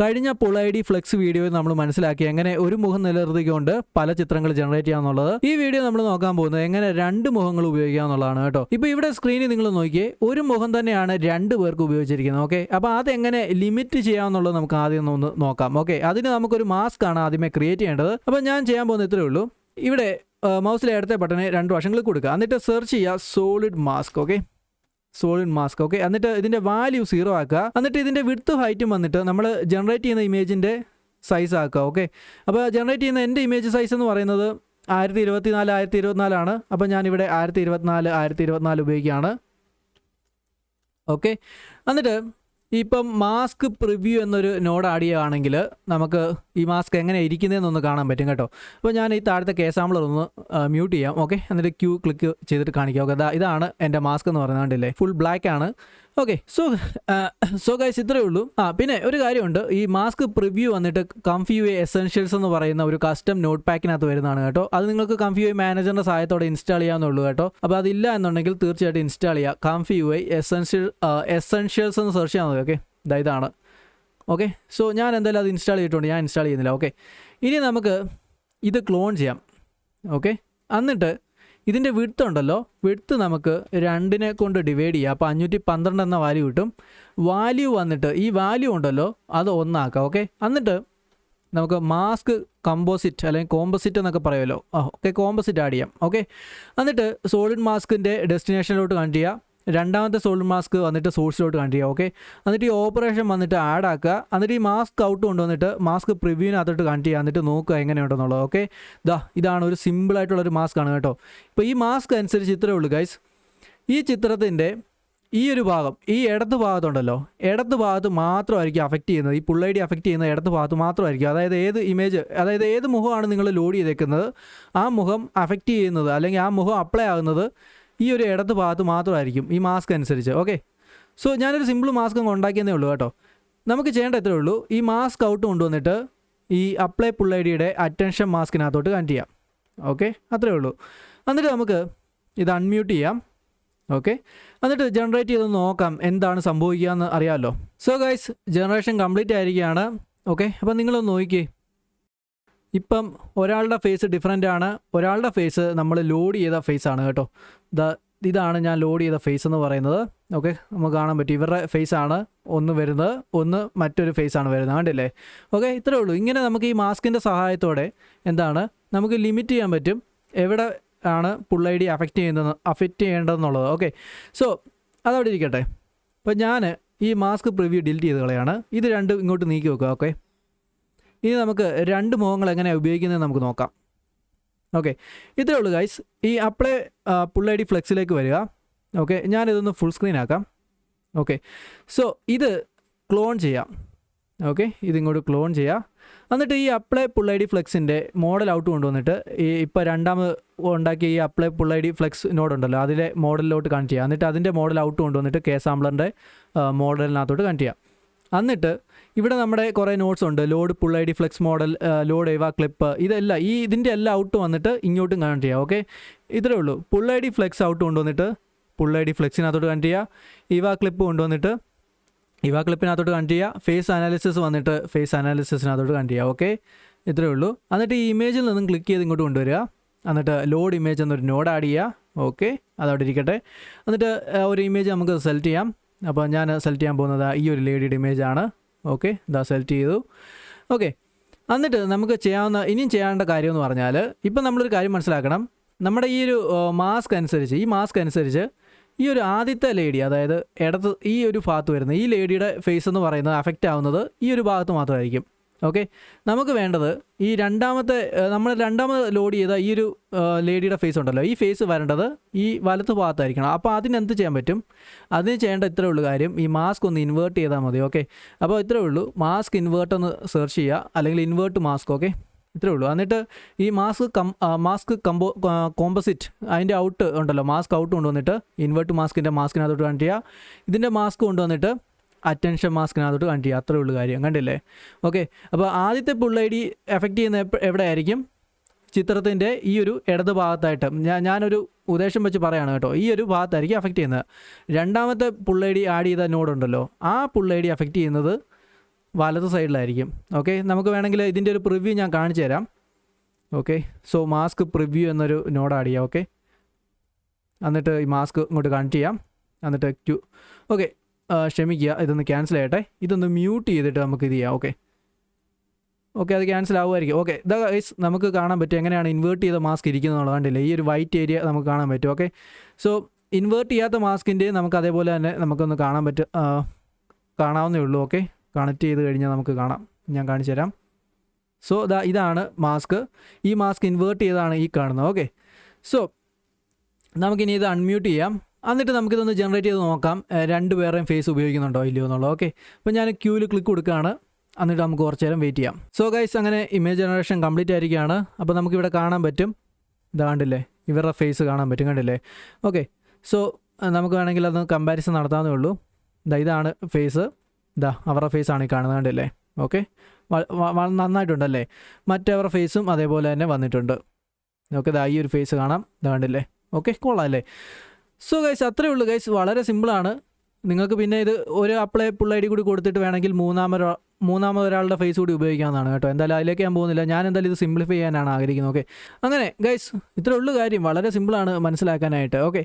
കഴിഞ്ഞ pull I D flex വീഡിയോയിൽ നമ്മൾ മനസ്സിലാക്കി എങ്ങനെ ഒരു മുഖം നിലനിർത്തിക്കൊണ്ട് പല ചിത്രങ്ങൾ ജനറേറ്റ് ചെയ്യാന്നുള്ളത്. ഈ വീഡിയോ നമ്മൾ നോക്കാൻ പോകുന്നത് എങ്ങനെ രണ്ട് മുഖങ്ങൾ ഉപയോഗിക്കുക എന്നുള്ളതാണ് കേട്ടോ. ഇപ്പൊ ഇവിടെ സ്ക്രീനിൽ നിങ്ങൾ നോക്കിയേ ഒരു മുഖം തന്നെയാണ് രണ്ട് പേർക്ക് ഉപയോഗിച്ചിരിക്കുന്നത്. ഓക്കെ അപ്പോൾ എങ്ങനെ ലിമിറ്റ് ചെയ്യാമെന്നുള്ളത് നമുക്ക് ആദ്യം ഒന്ന് നോക്കാം. ഓക്കെ അതിന് നമുക്കൊരു മാസ്ക് ആണ് ആദ്യമേ ക്രിയേറ്റ് ചെയ്യേണ്ടത്. അപ്പൊ ഞാൻ ചെയ്യാൻ പോകുന്ന ഇത്രയേ ഉള്ളൂ. ഇവിടെ മൗസിലെ ഇടത്തെ ബട്ടനെ രണ്ട് വശങ്ങളിൽ കൊടുക്കുക. എന്നിട്ട് സെർച്ച് ചെയ്യുക solid mask okay solid mask okay എന്നിട്ട് ഇതിന്റെ വാല്യൂ സീറോ ആക്കുക. എന്നിട്ട് ഇതിന്റെ വിഡ്ത്ത് ഹൈറ്റും വന്നിട്ട് നമ്മൾ ജനറേറ്റ് ചെയ്യുന്ന ഇമേജിന്റെ സൈസ് ആക്കുക. ഓക്കെ അപ്പോൾ ജനറേറ്റ് ചെയ്യുന്ന എന്റെ ഇമേജ് സൈസ് എന്ന് പറയുന്നത് ആയിരത്തി ഇരുപത്തി നാല് ആയിരത്തി ഇരുപത്തിനാലാണ് അപ്പോൾ ഞാനിവിടെ ആയിരത്തി ഇരുപത്തിനാല് ആയിരത്തി ഇരുപത്തിനാല് ഉപയോഗിക്കുകയാണ്. ഓക്കെ എന്നിട്ട് ഇപ്പം മാസ്ക് പ്രിവ്യൂ എന്നൊരു നോഡ് ആഡ് ചെയ്യുകയാണെങ്കിൽ നമുക്ക് ഈ മാസ്ക് എങ്ങനെ ഇരിക്കുന്നതെന്നൊന്ന് കാണാൻ പറ്റും കേട്ടോ. അപ്പോൾ ഞാൻ ഈ താഴത്തെ കെ സാമ്പിളർ ഒന്ന് മ്യൂട്ട് ചെയ്യാം. ഓക്കെ? എന്നിട്ട് ക്യൂ ക്ലിക്ക് ചെയ്തിട്ട് കാണിക്കാം. ഓക്കെ ഇതാണ് എന്റെ മാസ്ക് എന്ന് പറയുന്നത് കണ്ടില്ലേ? ഫുൾ ബ്ലാക്ക് ആണ്. ഓക്കെ സോ സോ ഗൈസ് ഇത്രയേ ഉള്ളൂ. ആ പിന്നെ ഒരു കാര്യമുണ്ട്. ഈ മാസ്ക് പ്രിവ്യൂ വന്നിട്ട് കംഫ്യൂ എസെൻഷ്യൽസ് എന്ന് പറയുന്ന ഒരു കസ്റ്റം നോട്ട് പാക്കിനകത്ത് വരുന്നതാണ് കേട്ടോ. അത് നിങ്ങൾക്ക് കംഫ്യൂ മാനേജറിന്റെ സഹായത്തോടെ ഇൻസ്റ്റാൾ ചെയ്യാവുന്നുള്ളൂ കേട്ടോ. അപ്പോൾ അതില്ല എന്നുണ്ടെങ്കിൽ തീർച്ചയായിട്ടും ഇൻസ്റ്റാൾ ചെയ്യുക. കംഫ്യൂ എസെൻഷ്യൽ എസെൻഷ്യൽസ് എന്ന് സെർച്ച് ചെയ്യാൻ മതി ഓക്കെ ഇതാണ്. ഓക്കെ സോ ഞാൻ എന്തായാലും അത് ഇൻസ്റ്റാൾ ചെയ്തിട്ടുണ്ട്. ഞാൻ ഇൻസ്റ്റാൾ ചെയ്യുന്നില്ല. ഓക്കെ ഇനി നമുക്ക് ഇത് ക്ലോൺ ചെയ്യാം. ഓക്കെ എന്നിട്ട് ഇതിന്റെ വിഡ്ത്ത് ഉണ്ടല്ലോ. വിഡ്ത്ത് നമുക്ക് രണ്ടിനെ കൊണ്ട് ഡിവൈഡ് ചെയ്യാം. അപ്പോൾ അഞ്ഞൂറ്റി പന്ത്രണ്ട് എന്ന വാല്യൂ കിട്ടും. വാല്യൂ വന്നിട്ട് ഈ വാല്യൂ ഉണ്ടല്ലോ അത് ഒന്നാക്കാം ഓക്കെ എന്നിട്ട് നമുക്ക് മാസ്ക് കമ്പോസിറ്റ് അല്ലെങ്കിൽ കോമ്പോസിറ്റ് എന്നൊക്കെ പറയുമല്ലോ. ഓക്കെ കോമ്പോസിറ്റ് ആഡ് ചെയ്യാം ഓക്കെ എന്നിട്ട് സോളിഡ് മാസ്കിന്റെ ഡെസ്റ്റിനേഷനിലോട്ട് കണക്ട് ചെയ്യുക രണ്ടാമത്തെ സോൾഡ് മാസ്ക് വന്നിട്ട് സോഴ്സിലോട്ട് കണക്ട് ഓക്കെ എന്നിട്ട് ഈ ഓപ്പറേഷൻ വന്നിട്ട് ആഡ് ആക്കുക. എന്നിട്ട് ഈ മാസ്ക് ഔട്ട് കൊണ്ടുവന്നിട്ട് മാസ്ക് പ്രിവ്യൂവിനകത്തോട്ട് കണക്ട് ചെയ്യുക. എന്നിട്ട് നോക്കുക എങ്ങനെയുണ്ടെന്നുള്ളത് ഓക്കെ ദാ ഇതാണ് ഒരു സിമ്പിളായിട്ടുള്ളൊരു മാസ്ക് ആണ് കേട്ടോ. ഇപ്പോൾ ഈ മാസ്ക് അനുസരിച്ച് ഇത്രയേ ഉള്ളൂ ഗൈസ് ഈ ചിത്രത്തിന്റെ ഈ ഒരു ഭാഗം ഈ ഇടത്ത് ഭാഗത്തുണ്ടല്ലോ ഇടത്ത് ഭാഗത്ത് മാത്രമായിരിക്കും അഫക്റ്റ് ചെയ്യുന്നത്. ഈ പുള്ളൈഡി അഫക്റ്റ് ചെയ്യുന്ന ഇടത്ത് ഭാഗത്ത് മാത്രമായിരിക്കും. അതായത് ഏത് ഇമേജ് അതായത് ഏത് മുഖമാണ് നിങ്ങൾ ലോഡ് ചെയ്തേക്കുന്നത് ആ മുഖം അഫക്റ്റ് ചെയ്യുന്നത് അല്ലെങ്കിൽ ആ മുഖം അപ്ലൈ ആകുന്നത് ഈ ഒരു ഇടത്ത് ഭാഗത്ത് മാത്രമായിരിക്കും ഈ മാസ്ക് അനുസരിച്ച്. ഓക്കെ സോ ഞാനൊരു സിമ്പിൾ മാസ്ക് അങ്ങ് ഉണ്ടാക്കിയെന്നേ ഉള്ളൂ കേട്ടോ. നമുക്ക് ചെയ്യേണ്ട ഇത്രേ ഉള്ളൂ. ഈ മാസ്ക് ഔട്ട് കൊണ്ടുവന്നിട്ട് ഈ അപ്ലൈ പുൾ ഐ ഡിയുടെ അറ്റൻഷൻ മാസ്കിനകത്തോട്ട് കണക്ട് ചെയ്യാം. ഓക്കെ അത്രേ ഉള്ളൂ. എന്നിട്ട് നമുക്ക് ഇത് അൺമ്യൂട്ട് ചെയ്യാം. ഓക്കെ എന്നിട്ട് ജനറേറ്റ് ചെയ്ത് നോക്കാം എന്താണ് സംഭവിക്കുക എന്ന് അറിയാമല്ലോ സോ ഗൈസ് ജനറേഷൻ കംപ്ലീറ്റ് ആയിരിക്കുകയാണ്. ഓക്കെ അപ്പോൾ നിങ്ങളൊന്ന് നോക്കിയേ. ഇപ്പം ഒരാളുടെ ഫേസ് ഡിഫറെന്റ് ആണ്. ഒരാളുടെ ഫേസ് നമ്മൾ ലോഡ് ചെയ്ത ഫേസ് ആണ് കേട്ടോ. ദ ഇതാണ് ഞാൻ ലോഡ് ചെയ്ത ഫേസ് എന്ന് പറയുന്നത്. ഓക്കെ നമുക്ക് കാണാൻ പറ്റും. ഇവരുടെ ഫേസ് ആണ് ഒന്ന് വരുന്നത്. ഒന്ന് മറ്റൊരു ഫേസ് ആണ് വരുന്നത്. കണ്ടില്ലേ? ഓക്കെ ഇത്രേ ഉള്ളൂ. ഇങ്ങനെ നമുക്ക് ഈ മാസ്കിന്റെ സഹായത്തോടെ എന്താണ്? നമുക്ക് ലിമിറ്റ് ചെയ്യാൻ പറ്റും. എവിടെ ആണ് പുള്ള ഐ ഡി അഫക്റ്റ് ചെയ്യുന്നത് അഫക്റ്റ് ചെയ്യേണ്ടതെന്നുള്ളത്. ഓക്കെ സോ അതവിടെ ഇരിക്കട്ടെ. അപ്പോൾ ഞാൻ ഈ മാസ്ക് പ്രിവ്യൂ ഡിലീറ്റ് ചെയ്ത് കളയാണ്. ഇത് രണ്ടും ഇങ്ങോട്ട് നീക്കി വെക്കുക. ഓക്കെ ഇനി നമുക്ക് രണ്ട് മുഖങ്ങൾ എങ്ങനെയാണ് ഉപയോഗിക്കുന്നത് നമുക്ക് നോക്കാം. ഓക്കെ ഇത്രേ ഉള്ളൂ ഗൈസ് ഈ അപ്ലൈ പുൾ ഐ ഡി ഫ്ലെക്സിലേക്ക് വരിക. ഓക്കെ ഞാനിതൊന്ന് ഫുൾ സ്ക്രീൻ ആക്കാം. ഓക്കെ സോ ഇത് ക്ലോൺ ചെയ്യാം. ഓക്കെ ഇതിങ്ങോട്ട് ക്ലോൺ ചെയ്യാം. എന്നിട്ട് ഈ അപ്ലൈ പുൾ ഐ ഡി ഫ്ലെക്സിന്റെ മോഡൽ ഔട്ട് കൊണ്ടുവന്നിട്ട് ഈ ഇപ്പോൾ രണ്ടാമത് ഉണ്ടാക്കിയ ഈ apply pull I D flex node ഉണ്ടല്ലോ അതിലെ മോഡലിലോട്ട് കണക്ട് ചെയ്യുക എന്നിട്ട് അതിന്റെ മോഡൽ ഔട്ട് കൊണ്ടുവന്നിട്ട് കെ സാമ്പിളറിന്റെ മോഡലിനകത്തോട്ട് കണക്ട് ചെയ്യാം. എന്നിട്ട് ഇവിടെ നമ്മുടെ കുറേ നോട്ട്സ് ഉണ്ട്. Load pull I D flex model load EVA clip ഇതെല്ലാം ഈ ഇതിന്റെ എല്ലാം ഔട്ട് വന്നിട്ട് ഇങ്ങോട്ടും കണക്ട് ചെയ്യാം. ഓക്കെ ഇത്രേ ഉള്ളൂ. Pull I D flex out കൊണ്ടുവന്നിട്ട് പുൾ ഐ ഡി ഫ്ലെക്സിനകത്തോട്ട് കണക്ട് ചെയ്യുക ഇവ ക്ലിപ്പ് കൊണ്ടുവന്നിട്ട് ഇവ ക്ലിപ്പിനകത്തോട്ട് കണക്ട് ചെയ്യുക ഫേസ് അനാലിസിസ് വന്നിട്ട് ഫേസ് അനാലിസിസിനകത്തോട്ട് കണക്ട് ചെയ്യുക ഓക്കെ ഇത്രേ ഉള്ളൂ. എന്നിട്ട് ഈ ഇമേജിൽ നിന്നും ക്ലിക്ക് ചെയ്ത് ഇങ്ങോട്ട് കൊണ്ടുവരിക. എന്നിട്ട് ലോഡ് ഇമേജ് എന്നൊരു നോഡ് ആഡ് ചെയ്യുക. ഓക്കെ അതവിടെ ഇരിക്കട്ടെ. എന്നിട്ട് ഒരു ഇമേജ് നമുക്ക് സെലക്ട് ചെയ്യാം. അപ്പോൾ ഞാൻ സെലക്ട് ചെയ്യാൻ പോകുന്നത് ഈ ഒരു ലേഡിയുടെ ഇമേജാണ് ഓക്കെ ഇതാ സെലക്ട് ചെയ്തു. ഓക്കെ എന്നിട്ട് നമുക്ക് ചെയ്യാവുന്ന ഇനിയും ചെയ്യേണ്ട കാര്യം എന്ന് പറഞ്ഞാൽ ഇപ്പം നമ്മളൊരു കാര്യം മനസ്സിലാക്കണം. നമ്മുടെ ഈ ഒരു മാസ്ക് അനുസരിച്ച് ഈ മാസ്ക് അനുസരിച്ച് ഈ ഒരു ആദ്യത്തെ ലേഡി അതായത് ഇടത്ത് ഈ ഒരു ഭാഗത്ത് വരുന്ന ഈ ലേഡിയുടെ ഫേസ് എന്ന് പറയുന്നത് അഫക്റ്റ് ആവുന്നത് ഈ ഒരു ഭാഗത്ത് മാത്രമായിരിക്കും. ഓക്കെ നമുക്ക് വേണ്ടത് ഈ രണ്ടാമത്തെ നമ്മൾ രണ്ടാമത് ലോഡ് ചെയ്ത ഈ ഒരു ലേഡിയുടെ ഫേസ് ഉണ്ടല്ലോ. ഈ ഫേസ് വരേണ്ടത് ഈ വലത്ത് ഭാഗത്തായിരിക്കണം. അപ്പോൾ അതിനെന്ത് ചെയ്യാൻ പറ്റും? അതിന് ചെയ്യേണ്ട ഇത്രേ ഉള്ളൂ കാര്യം. ഈ മാസ്ക് ഒന്ന് ഇൻവേർട്ട് ചെയ്താൽ മതി. ഓക്കെ അപ്പോൾ ഇത്രേ ഉള്ളൂ. മാസ്ക് ഇൻവേർട്ട് ഒന്ന് സെർച്ച് ചെയ്യുക. അല്ലെങ്കിൽ ഇൻവേർട്ട് മാസ്ക് ഓക്കെ ഇത്രേ ഉള്ളൂ. എന്നിട്ട് ഈ mask cum mask compo composite അതിന്റെ ഔട്ട് ഉണ്ടല്ലോ. മാസ്ക് ഔട്ട് കൊണ്ടുവന്നിട്ട് ഇൻവേർട്ട് മാസ്കിന്റെ മാസ്കിനകത്തോട്ട് കണക്ട് ചെയ്യുക. ഇതിന്റെ മാസ്ക് കൊണ്ടുവന്നിട്ട് അറ്റൻഷൻ മാസ്കിനകത്തോട്ട് കണ്ടി അത്രേ ഉള്ളൂ കാര്യം. കണ്ടില്ലേ? ഓക്കെ അപ്പോൾ ആദ്യത്തെ പുൾ ഐ ഡി എഫക്റ്റ് ചെയ്യുന്ന എവിടെ ആയിരിക്കും ചിത്രത്തിന്റെ ഈ ഒരു ഇടത് ഭാഗത്തായിട്ട്. ഞാൻ ഞാനൊരു ഉദ്ദേശം വെച്ച് പറയുകയാണ് കേട്ടോ. ഈ ഒരു ഭാഗത്തായിരിക്കും എഫക്റ്റ് ചെയ്യുന്നത്. രണ്ടാമത്തെ പുൾ ഐ ഡി ആഡ് ചെയ്ത നോഡ് ഉണ്ടല്ലോ. ആ ഡി എഫക്റ്റ് ചെയ്യുന്നത് വലത് സൈഡിലായിരിക്കും ഓക്കെ നമുക്ക് വേണമെങ്കിൽ ഇതിന്റെ ഒരു പ്രിവ്യൂ ഞാൻ കാണിച്ചു തരാം. ഓക്കെ സോ മാസ്ക് പ്രിവ്യൂ എന്നൊരു നോഡ് ആഡ് ചെയ്യാം. ഓക്കെ എന്നിട്ട് ഈ മാസ്ക് ഇങ്ങോട്ട് കണക്ട് ചെയ്യാം. എന്നിട്ട് ക്യൂ ഓക്കെ ക്ഷമിക്കുക. ഇതൊന്ന് ക്യാൻസൽ ചെയ്യട്ടെ. ഇതൊന്ന് മ്യൂട്ട് ചെയ്തിട്ട് നമുക്ക് ഇത് ചെയ്യാം. ഓക്കെ ഓക്കെ അത് ക്യാൻസൽ ആവുമായിരിക്കും. ഓക്കെ ഇതാ ഗൈസ് നമുക്ക് കാണാൻ പറ്റും എങ്ങനെയാണ് ഇൻവേർട്ട് ചെയ്ത മാസ്ക് ഇരിക്കുന്നത് കണ്ടില്ലേ? ഈ ഒരു വൈറ്റ് ഏരിയ നമുക്ക് കാണാൻ പറ്റും. ഓക്കെ സോ ഇൻവേർട്ട് ചെയ്യാത്ത മാസ്കിന്റെ നമുക്ക് അതേപോലെ തന്നെ നമുക്കൊന്ന് കാണാൻ പറ്റും. കാണാവുന്നേ ഉള്ളൂ. ഓക്കെ കണക്ട് ചെയ്ത് കഴിഞ്ഞാൽ നമുക്ക് കാണാം. ഞാൻ കാണിച്ചു തരാം. സോ ദാ ഇതാണ് മാസ്ക് ഈ മാസ്ക് ഇൻവേർട്ട് ചെയ്താണ് ഈ കാണുന്നത്. ഓക്കെ സോ നമുക്കിനി ഇത് അൺമ്യൂട്ട് ചെയ്യാം. എന്നിട്ട് നമുക്കിതൊന്ന് ജനറേറ്റ് ചെയ്ത് നോക്കാം. രണ്ട് പേരെയും ഫേസ് ഉപയോഗിക്കുന്നുണ്ടോ ഇല്ലയോ എന്നുള്ളത്. ഓക്കെ അപ്പോൾ ഞാൻ ക്യൂവിൽ ക്ലിക്ക് കൊടുക്കുകയാണ്. എന്നിട്ട് നമുക്ക് കുറച്ച് നേരം വെയിറ്റ് ചെയ്യാം. സോ ഗൈസ് അങ്ങനെ ഇമേജ് ജനറേഷൻ കംപ്ലീറ്റ് ആയിരിക്കുകയാണ്. അപ്പോൾ നമുക്കിവിടെ കാണാൻ പറ്റും. ഇതാ കണ്ടില്ലേ? ഇവരുടെ ഫേസ് കാണാൻ പറ്റും. കണ്ടില്ലേ? ഓക്കെ സോ നമുക്ക് വേണമെങ്കിൽ അത് കമ്പാരിസൺ നടത്താവുന്നേ ഉള്ളൂ. ഇതാ ഇതാണ് ഫേസ് ഇതാ അവരുടെ ഫേസ് ആണ് ഈ കാണുന്നത്. കണ്ടില്ലേ? ഓക്കെ നന്നായിട്ടുണ്ടല്ലേ? മറ്റവരുടെ ഫേസും അതേപോലെ തന്നെ വന്നിട്ടുണ്ട്. ഓക്കെ ഇതാ ഈ ഒരു ഫേസ് കാണാം. ഇതാ കണ്ടില്ലേ? ഓക്കെ കൊള്ളാം അല്ലേ? സോ ഗൈസ് അത്രയേ ഉള്ളൂ ഗൈസ് വളരെ സിമ്പിളാണ് നിങ്ങൾക്ക് പിന്നെ ഇത് ഒരു അപ്ലൈ പുൾ ഐ ഡി കൂടി കൊടുത്തിട്ട് വേണമെങ്കിൽ മൂന്നാമത് മൂന്നാമത് ഒരാളുടെ ഫേസ് കൂടി ഉപയോഗിക്കാവുന്നതാണ് കേട്ടോ. എന്തായാലും അതിലേക്ക് ഞാൻ പോകുന്നില്ല. ഞാൻ എന്തായാലും ഇത് സിംപ്ലിഫൈ ചെയ്യാനാണ് ആഗ്രഹിക്കുന്നത് ഓക്കെ അങ്ങനെ ഗൈസ് ഇത്രേ കാര്യം. വളരെ സിമ്പിളാണ് മനസ്സിലാക്കാനായിട്ട് ഓക്കെ